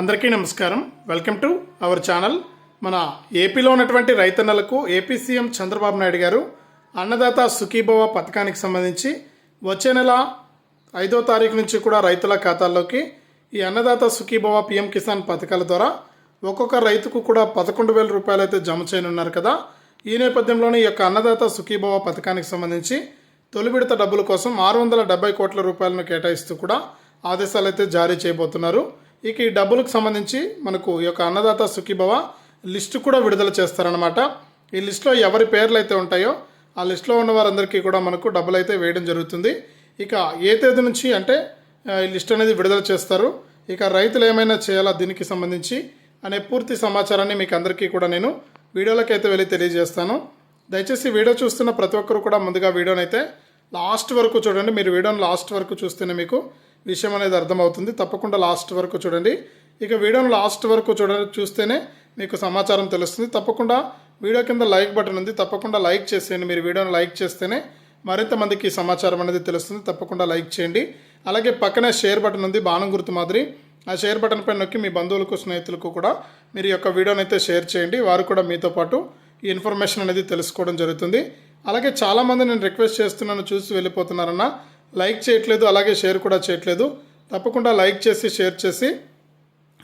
అందరికీ నమస్కారం. Welcome to our channel. మన ఏపీలో ఉన్నటువంటి రైతన్నలకు ఏపీ సీఎం చంద్రబాబు నాయుడు గారు అన్నదాత సుఖీభవ పథకానికి సంబంధించి వచ్చే నెల ఐదో తారీఖు నుంచి కూడా రైతుల ఖాతాల్లోకి ఈ అన్నదాత సుఖీభవ పిఎం కిసాన్ పథకాల ద్వారా ఒక్కొక్క రైతుకు కూడా పదకొండు వేల రూపాయలు అయితే జమ చేయనున్నారు కదా. ఈ నేపథ్యంలోనే ఈ యొక్క అన్నదాత సుఖీభవ పథకానికి సంబంధించి తొలి విడత డబ్బుల కోసం ఆరు వందల డెబ్బై కోట్ల రూపాయలను కేటాయిస్తూ కూడా ఆదేశాలు అయితే జారీ చేయబోతున్నారు. ఇక ఈ డబ్బులకు సంబంధించి మనకు ఈ యొక్క అన్నదాత సుఖీభవ లిస్టు కూడా విడుదల చేస్తారనమాట ఈ లిస్టులో ఎవరి పేర్లు అయితే ఉంటాయో ఆ లిస్టులో ఉన్న వారందరికీ కూడా మనకు డబ్బులు అయితే వేయడం జరుగుతుంది. ఇక ఏ తేదీ నుంచి అంటే ఈ లిస్ట్ అనేది విడుదల చేస్తారు. ఇక రైతులు ఏమైనా చేయాలా దీనికి సంబంధించి అనే పూర్తి సమాచారాన్ని మీకు అందరికీ కూడా నేను వీడియోలోకి అయితే వెళ్ళి తెలియజేస్తాను. దయచేసి వీడియో చూస్తున్న ప్రతి ఒక్కరు కూడా ముందుగా వీడియోనైతే అయితే లాస్ట్ వరకు చూడండి. మీరు వీడియోని లాస్ట్ వరకు చూస్తేనే మీకు విషయం అనేది అర్థమవుతుంది. తప్పకుండా లాస్ట్ వరకు చూడండి. ఇక వీడియోను లాస్ట్ వరకు చూడ చూస్తేనే మీకు సమాచారం తెలుస్తుంది. తప్పకుండా వీడియో కింద లైక్ బటన్ ఉంది. తప్పకుండా లైక్ చేసేయండి. మీరు వీడియోను లైక్ చేస్తేనే మరింత మందికి ఈ సమాచారం అనేది తెలుస్తుంది. తప్పకుండా లైక్ చేయండి. అలాగే పక్కనే షేర్ బటన్ ఉంది. బాణం గుర్తు మాదిరి. ఆ షేర్ బటన్ పైన నొక్కి మీ బంధువులకు స్నేహితులకు కూడా మీరు యొక్క వీడియోని అయితే షేర్ చేయండి. వారు కూడా మీతో పాటు ఈ ఇన్ఫర్మేషన్ అనేది తెలుసుకోవడం జరుగుతుంది. అలాగే చాలామంది నేను రిక్వెస్ట్ చేస్తున్నాను చూసి వెళ్ళిపోతున్నారన్నా. లైక్ చేయట్లేదు అలాగే షేర్ కూడా చేయట్లేదు. తప్పకుండా లైక్ చేసి షేర్ చేసి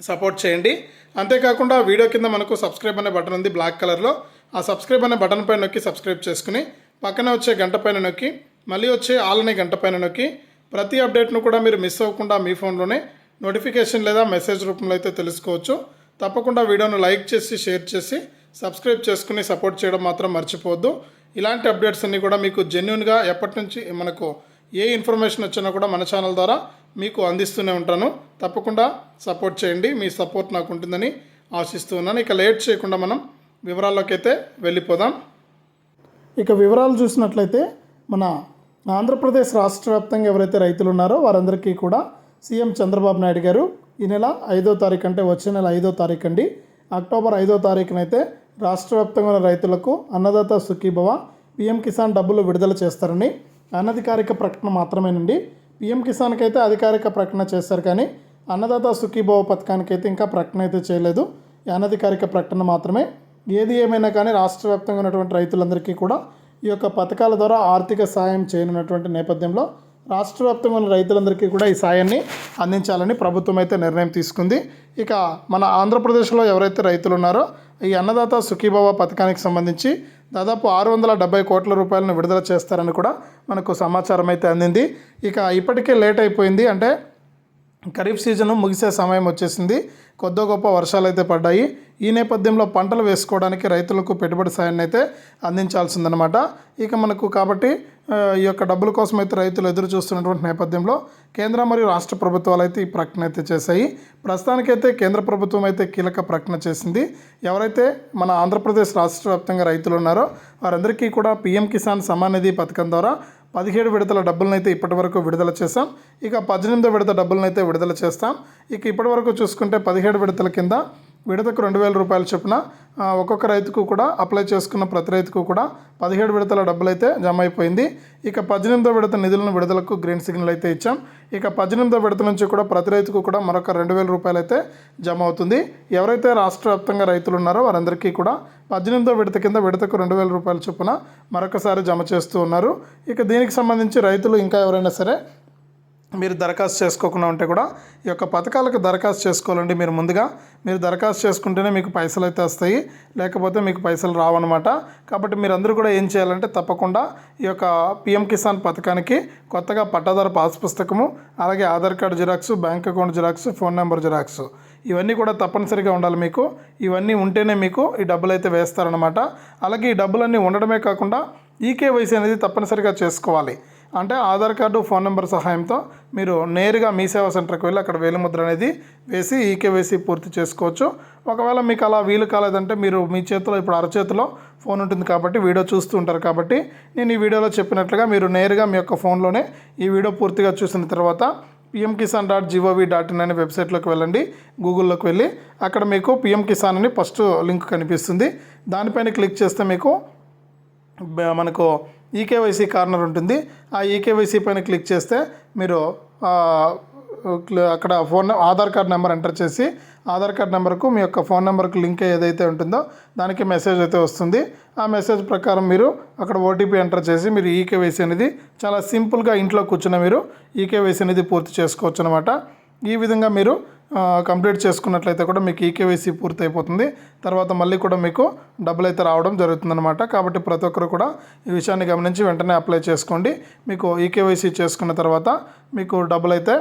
సపోర్ట్ చేయండి. అంతేకాకుండా వీడియో కింద మనకు సబ్స్క్రైబ్ అనే బటన్ ఉంది బ్లాక్ కలర్లో. ఆ సబ్స్క్రైబ్ అనే బటన్ పైన నొక్కి సబ్స్క్రైబ్ చేసుకుని పక్కన వచ్చే గంట పైన నొక్కి మళ్ళీ వచ్చే ఆల్ అనే గంట పైన నొక్కి ప్రతి అప్డేట్ను కూడా మీరు మిస్ అవ్వకుండా మీ ఫోన్లోనే నోటిఫికేషన్ లేదా మెసేజ్ రూపంలో అయితే తెలుసుకోవచ్చు. తప్పకుండా వీడియోను లైక్ చేసి షేర్ చేసి సబ్స్క్రైబ్ చేసుకుని సపోర్ట్ చేయడం మాత్రం మర్చిపోవద్దు. ఇలాంటి అప్డేట్స్ అన్నీ కూడా మీకు జెన్యున్గా ఎప్పటి నుంచి మనకు ఏ ఇన్ఫర్మేషన్ వచ్చినా కూడా మన ఛానల్ ద్వారా మీకు అందిస్తూనే ఉంటాను. తప్పకుండా సపోర్ట్ చేయండి. మీ సపోర్ట్ నాకు ఉంటుందని ఆశిస్తూ ఉన్నాను. ఇక లేట్ చేయకుండా మనం వివరాల్లోకి అయితే వెళ్ళిపోదాం. ఇక వివరాలు చూసినట్లయితే మన ఆంధ్రప్రదేశ్ రాష్ట్ర వ్యాప్తంగా ఎవరైతే రైతులు ఉన్నారో వారందరికీ కూడా సీఎం చంద్రబాబు నాయుడు గారు ఈ నెల ఐదో తారీఖు అంటే వచ్చే నెల ఐదో తారీఖు అండి. అక్టోబర్ ఐదో తారీఖునైతే రాష్ట్ర వ్యాప్తంగా ఉన్న రైతులకు అన్నదాత సుఖీభవ పిఎం కిసాన్ డబ్బులు విడుదల చేస్తారని అనధికారిక ప్రకటన మాత్రమేనండి. పిఎం కిసాన్కి అయితే అధికారిక ప్రకటన చేస్తారు కానీ అన్నదాత సుఖీభావ పథకానికి అయితే ఇంకా ప్రకటన అయితే చేయలేదు. ఈ అనధికారిక ప్రకటన మాత్రమే. ఏది ఏమైనా కానీ రాష్ట్ర వ్యాప్తంగా ఉన్నటువంటి రైతులందరికీ కూడా ఈ యొక్క పథకాల ద్వారా ఆర్థిక సాయం చేయనున్నటువంటి నేపథ్యంలో రాష్ట్ర వ్యాప్తంగా ఉన్న రైతులందరికీ కూడా ఈ సాయాన్ని అందించాలని ప్రభుత్వం అయితే నిర్ణయం తీసుకుంది. ఇక మన ఆంధ్రప్రదేశ్లో ఎవరైతే రైతులు ఉన్నారో ఈ అన్నదాత సుఖీభవ పథకానికి సంబంధించి దాదాపు ఆరు వందల డెబ్బై కోట్ల రూపాయలను విడుదల చేస్తారని కూడా మనకు సమాచారం అయితే అందింది. ఇక ఇప్పటికే లేట్ అయిపోయింది. అంటే ఖరీఫ్ సీజన్ ముగిసే సమయం వచ్చేసింది. కొద్ది గొప్ప వర్షాలు అయితే పడ్డాయి. ఈ నేపథ్యంలో పంటలు వేసుకోవడానికి రైతులకు పెట్టుబడి సాయాన్ని అయితే అందించాల్సిందనమాట ఇక మనకు కాబట్టి ఈ యొక్క డబ్బుల కోసం అయితే రైతులు ఎదురు చూస్తున్నటువంటి నేపథ్యంలో కేంద్ర మరియు రాష్ట్ర ప్రభుత్వాలు అయితే ఈ ప్రకటన అయితే చేశాయి. ప్రస్తుతానికైతే కేంద్ర ప్రభుత్వం అయితే కీలక ప్రకటన చేసింది. ఎవరైతే మన ఆంధ్రప్రదేశ్ రాష్ట్ర వ్యాప్తంగా రైతులు ఉన్నారో వారందరికీ కూడా పీఎం కిసాన్ సమాన్ నిధి పథకం ద్వారా పదిహేడు విడతల డబ్బులనైతే అయితే ఇప్పటి వరకు విడుదల చేస్తాం ఇక పద్దెనిమిదో విడత డబ్బులనైతే విడుదల చేస్తాం. ఇక ఇప్పటి వరకు చూసుకుంటే పదిహేడు విడతల కింద విడతకు రెండు వేల రూపాయల చొప్పున ఒక్కొక్క రైతుకు కూడా అప్లై చేసుకున్న ప్రతి రైతుకు కూడా పదిహేడు విడతల డబ్బులు అయితే జమ అయిపోయింది ఇక పద్దెనిమిదో విడత నిధులను విడుదలకు గ్రీన్ సిగ్నల్ అయితే ఇచ్చాం. ఇక పద్దెనిమిదో విడత నుంచి కూడా ప్రతి రైతుకు కూడా మరొక రెండు వేల రూపాయలు అయితే జమ అవుతుంది ఎవరైతే రాష్ట్ర వ్యాప్తంగా రైతులు ఉన్నారో వారందరికీ కూడా పద్దెనిమిదో విడత కింద విడతకు రెండు వేల రూపాయల చొప్పున మరొకసారి జమ చేస్తూ ఉన్నారు. ఇక దీనికి సంబంధించి రైతులు ఇంకా ఎవరైనా సరే మీరు దరఖాస్తు చేసుకోకుండా ఉంటే కూడా ఈ యొక్క పథకాలకు దరఖాస్తు చేసుకోవాలండి మీరు ముందుగా. మీరు దరఖాస్తు చేసుకుంటేనే మీకు పైసలు అయితే వస్తాయి. లేకపోతే మీకు పైసలు రావన్నమాట. కాబట్టి మీరందరూ కూడా ఏం చేయాలంటే తప్పకుండా ఈ యొక్క పిఎం కిసాన్ పథకానికి కొత్తగా పట్టాదారు పాస్ పుస్తకము అలాగే Aadhaar card xerox bank account xerox phone number xerox ఇవన్నీ కూడా తప్పనిసరిగా ఉండాలి మీకు. ఇవన్నీ ఉంటేనే మీకు ఈ డబ్బులు అయితే వేస్తారనమాట అలాగే ఈ డబ్బులన్నీ ఉండడమే కాకుండా ఈకేవైసీ అనేది తప్పనిసరిగా చేసుకోవాలి. అంటే ఆధార్ కార్డు ఫోన్ నెంబర్ సహాయంతో మీరు నేరుగా మీ సేవా సెంటర్కి వెళ్ళి అక్కడ వేలిముద్ర అనేది వేసి ఈకేవేసి పూర్తి చేసుకోవచ్చు. ఒకవేళ మీకు అలా వీలు కాలేదంటే మీరు మీ చేతిలో ఇప్పుడు అరచేతిలో ఫోన్ ఉంటుంది కాబట్టి వీడియో చూస్తూ ఉంటారు కాబట్టి నేను ఈ వీడియోలో చెప్పినట్లుగా మీరు నేరుగా మీ యొక్క ఫోన్లోనే ఈ వీడియో పూర్తిగా చూసిన తర్వాత PM Kisan dot G O V dot in అనే వెబ్సైట్లోకి వెళ్ళండి గూగుల్లోకి వెళ్ళి. అక్కడ మీకు పిఎం కిసాన్ అని ఫస్ట్ లింక్ కనిపిస్తుంది. దానిపైన క్లిక్ చేస్తే మీకు బ- మనకు ఈకేవైసీ కార్నర్ ఉంటుంది. ఆ ఈకేవైసీ పైన క్లిక్ చేస్తే మీరు అక్కడ phone Aadhaar card number enter చేసి ఆధార్ కార్డ్ నెంబర్కు మీ యొక్క ఫోన్ నెంబర్కి లింక్ ఏదైతే ఉంటుందో దానికి మెసేజ్ అయితే వస్తుంది. ఆ మెసేజ్ ప్రకారం మీరు అక్కడ ఓటీపీ ఎంటర్ చేసి మీరు ఈకేవైసీ అనేది చాలా సింపుల్గా ఇంట్లో కూర్చున్న మీరు ఈకేవైసీ అనేది పూర్తి చేసుకోవచ్చు అనమాట ఈ విధంగా మీరు కంప్లీట్ చేసుకున్నట్లయితే కూడా మీకు ఈకేవైసీ పూర్తి అయిపోతుంది తర్వాత మళ్ళీ కూడా మీకు డబ్బులు అయితే రావడం జరుగుతుందన్నమాట. కాబట్టి ప్రతి ఒక్కరు కూడా ఈ విషయాన్ని గమనించి వెంటనే అప్లై చేసుకోండి. మీకు ఈకేవైసీ చేసుకున్న తర్వాత మీకు డబ్బులు అయితే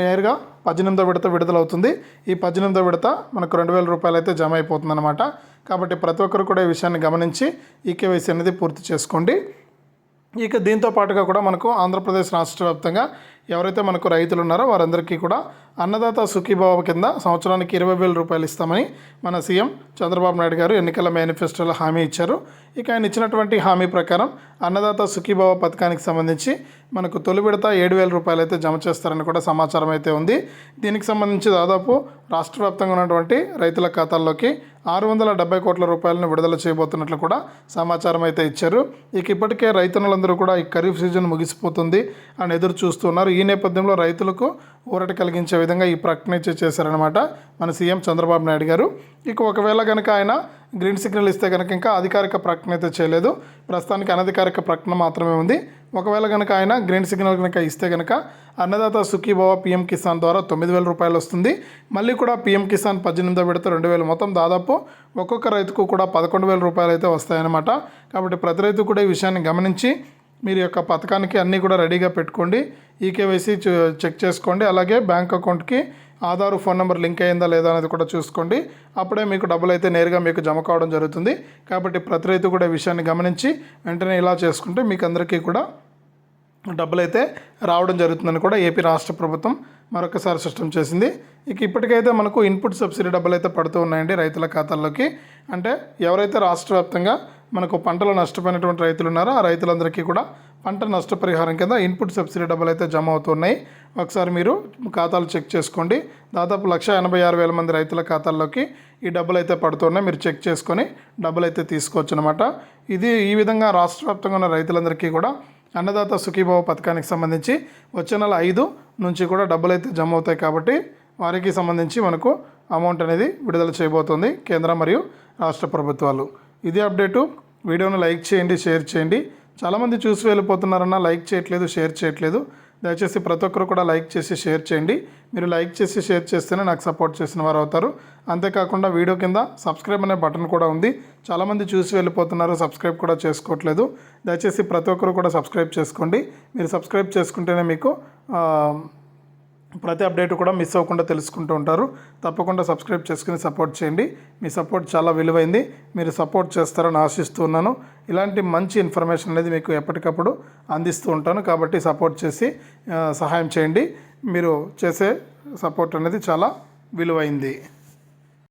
నేరుగా పద్దెనిమిదో విడత విడుదలవుతుంది. ఈ పద్దెనిమిదో విడత మనకు రెండు వేల రూపాయలు అయితే జమ అయిపోతుంది అనమాట కాబట్టి ప్రతి ఒక్కరు కూడా ఈ విషయాన్ని గమనించి ఈకేవైసీ అనేది పూర్తి చేసుకోండి. ఇక దీంతో పాటుగా కూడా మనకు ఆంధ్రప్రదేశ్ రాష్ట్ర వ్యాప్తంగా ఎవరైతే మనకు రైతులు ఉన్నారో వారందరికీ కూడా అన్నదాత సుఖీభావ కింద సంవత్సరానికి ఇరవై వేల రూపాయలు ఇస్తామని మన సీఎం చంద్రబాబు నాయుడు గారు ఎన్నికల మేనిఫెస్టోలో హామీ ఇచ్చారు. ఇక ఆయన ఇచ్చినటువంటి హామీ ప్రకారం అన్నదాత సుఖీభావ పథకానికి సంబంధించి మనకు తొలి విడత ఏడు వేల రూపాయలు అయితే జమ చేస్తారని కూడా సమాచారం అయితే ఉంది. దీనికి సంబంధించి దాదాపు రాష్ట్ర వ్యాప్తంగా ఉన్నటువంటి రైతుల ఖాతాల్లోకి ఆరు వందల డెబ్బై కోట్ల రూపాయలను విడుదల చేయబోతున్నట్లు కూడా సమాచారం అయితే ఇచ్చారు. ఇక ఇప్పటికే రైతన్నులందరూ కూడా ఈ ఖరీఫ్ సీజన్ ముగిసిపోతుంది అని ఎదురు చూస్తున్నారు. ఈ ఈ నేపథ్యంలో రైతులకు ఊరట కలిగించే విధంగా ఈ ప్రకటన చేశారనమాట మన సీఎం చంద్రబాబు నాయుడు గారు. ఇక ఒకవేళ కనుక ఆయన గ్రీన్ సిగ్నల్ ఇస్తే కనుక ఇంకా అధికారిక ప్రకటన అయితే చేయలేదు. ప్రస్తుతానికి అనధికారిక ప్రకటన మాత్రమే ఉంది. ఒకవేళ కనుక ఆయన గ్రీన్ సిగ్నల్ కనుక ఇస్తే కనుక అన్నదాత సుఖీభావ పీఎం కిసాన్ ద్వారా తొమ్మిది వేల రూపాయలు వస్తుంది. మళ్ళీ కూడా పీఎం కిసాన్ పద్దెనిమిదో విడత రెండు వేలు మొత్తం దాదాపు ఒక్కొక్క రైతుకు కూడా పదకొండు వేల రూపాయలు అయితే వస్తాయన్నమాట. కాబట్టి ప్రతి రైతు కూడా ఈ విషయాన్ని గమనించి మీరు యొక్క పథకానికి అన్నీ కూడా రెడీగా పెట్టుకోండి. ఈకేవైసీ చెక్ చేసుకోండి. అలాగే బ్యాంక్ అకౌంట్కి ఆధార్ ఫోన్ నెంబర్ లింక్ అయిందా లేదా అనేది కూడా చూసుకోండి. అప్పుడే మీకు డబ్బులు అయితే నేరుగా మీకు జమ కావడం జరుగుతుంది. కాబట్టి ప్రతి రైతు కూడా విషయాన్ని గమనించి వెంటనే ఇలా చేసుకుంటే మీకు అందరికీ కూడా డబ్బులు అయితే రావడం జరుగుతుందని కూడా ఏపీ రాష్ట్ర ప్రభుత్వం మరొకసారి స్పష్టం చేసింది. ఇక ఇప్పటికైతే మనకు ఇన్పుట్ సబ్సిడీ డబ్బులు అయితే పడుతూ ఉన్నాయండి రైతుల ఖాతాల్లోకి. అంటే ఎవరైతే రాష్ట్ర వ్యాప్తంగా మనకు పంటలు నష్టపోయినటువంటి రైతులు ఉన్నారో ఆ రైతులందరికీ కూడా పంట నష్టపరిహారం కింద ఇన్పుట్ సబ్సిడీ డబ్బులు అయితే జమ అవుతున్నాయి. ఒకసారి మీరు ఖాతాలు చెక్ చేసుకోండి. దాదాపు లక్ష ఎనభై ఆరు వేల మంది రైతుల ఖాతాల్లోకి ఈ డబ్బులు అయితే పడుతున్నాయి. మీరు చెక్ చేసుకొని డబ్బులు అయితే తీసుకోవచ్చు అనమాట ఇది ఈ విధంగా రాష్ట్ర వ్యాప్తంగా ఉన్న రైతులందరికీ కూడా అన్నదాత సుఖీభావ పథకానికి సంబంధించి వచ్చే నెల ఐదు నుంచి కూడా డబ్బులు అయితే జమ అవుతాయి కాబట్టి వారికి సంబంధించి మనకు అమౌంట్ అనేది విడుదల చేయబోతోంది కేంద్ర మరియు రాష్ట్ర ప్రభుత్వాలు. ఇదే అప్డేటు వీడియోను లైక్ చేయండి షేర్ చేయండి. చాలామంది చూసి వెళ్ళిపోతున్నారన్న లైక్ చేయట్లేదు షేర్ చేయట్లేదు. దయచేసి ప్రతి ఒక్కరు కూడా లైక్ చేసి షేర్ చేయండి. మీరు లైక్ చేసి షేర్ చేస్తేనే నాకు సపోర్ట్ చేసిన వారు అవుతారు. అంతేకాకుండా వీడియో కింద సబ్స్క్రైబ్ అనే బటన్ కూడా ఉంది. చాలామంది చూసి వెళ్ళిపోతున్నారు సబ్స్క్రైబ్ కూడా చేసుకోవట్లేదు. దయచేసి ప్రతి ఒక్కరు కూడా సబ్స్క్రైబ్ చేసుకోండి. మీరు సబ్స్క్రైబ్ చేసుకుంటేనే మీకు ప్రతి అప్డేట్ కూడా మిస్ అవ్వకుండా తెలుసుకుంటూ ఉంటారు. తప్పకుండా సబ్స్క్రైబ్ చేసుకుని సపోర్ట్ చేయండి. మీ సపోర్ట్ చాలా విలువైంది. మీరు సపోర్ట్ చేస్తారని ఆశిస్తూ ఉన్నాను. ఇలాంటి మంచి ఇన్ఫర్మేషన్ అనేది మీకు ఎప్పటికప్పుడు అందిస్తూ ఉంటాను. కాబట్టి సపోర్ట్ చేసి సహాయం చేయండి. మీరు చేసే సపోర్ట్ అనేది చాలా విలువైంది.